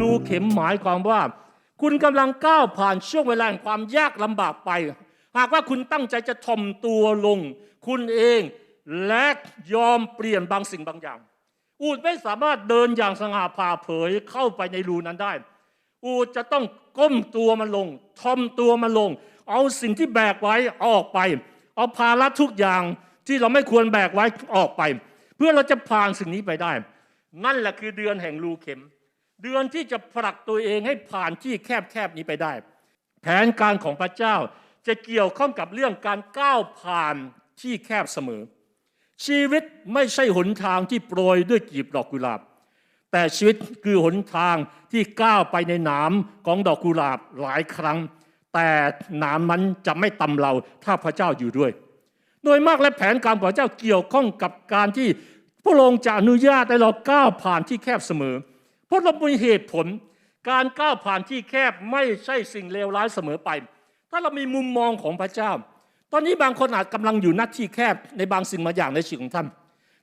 รูเข็มหมายความว่า คุณกำลังก้าวผ่านช่วงเวลาแห่งความยากลำบากไป หากว่าคุณตั้งใจจะถ่อมตัวลง คุณเองและยอมเปลี่ยนบางสิ่งบางอย่าง อูดไม่สามารถเดินอย่างสง่าผ่าเผยเข้าไปในรูนั้นได้ อูดจะต้องก้มตัวมันลงทอมตัวมันลง เอาสิ่งที่แบกไว้ออกไป เอาภาระทุกอย่างที่เราไม่ควรแบกไว้ออกไป เพื่อเราจะผ่านสิ่งนี้ไปได้ นั่นแหละคือเดือนแห่งรูเข็ม เดือนที่จะผลักตัวเองให้ผ่านที่แคบๆนี้ไปได้ แผนการของพระเจ้าจะเกี่ยวข้องกับเรื่องการก้าวผ่านที่แคบเสมอ ชีวิตไม่ใช่หนทางที่โปรยด้วยกีบดอกกุหลาบ แต่ชีวิตคือหนทางที่ก้าวไปในหนามของดอกกุหลาบหลายครั้ง แต่หนามมันจะไม่ตำเราถ้าพระเจ้าอยู่ด้วย โดยมากและแผนการของพระเจ้าเกี่ยวข้องกับการที่พระองค์จะอนุญาตให้เราก้าวผ่านที่แคบเสมอ ราะเรามีเหตุผล การก้าวผ่านที่แคบไม่ใช่สิ่งเลวร้ายเสมอไป ถ้าเรามีมุมมองของพระเจ้า ตอนนี้บางคนอาจกำลังอยู่หน้าที่แคบในบางสิ่งบางอย่างในชีวิตของท่าน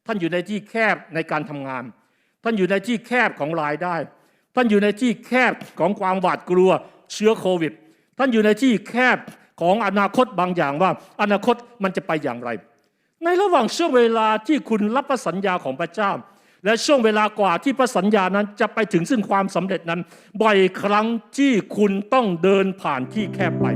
ท่านอยู่ในที่แคบในการทำงาน ท่านอยู่ในที่แคบของรายได้ ท่านอยู่ในที่แคบของความหวาดกลัวเชื้อโควิด ท่านอยู่ในที่แคบของอนาคตบางอย่างว่า อนาคตมันจะไปอย่างไร ในระหว่างช่วงเวลาที่คุณรับพระสัญญาของพระเจ้า และช่วงเวลากว่าที่พระสัญญานั้นจะไปถึงซึ่งความสำเร็จนั้น บ่อยครั้งที่คุณต้องเดินผ่านที่แคบไป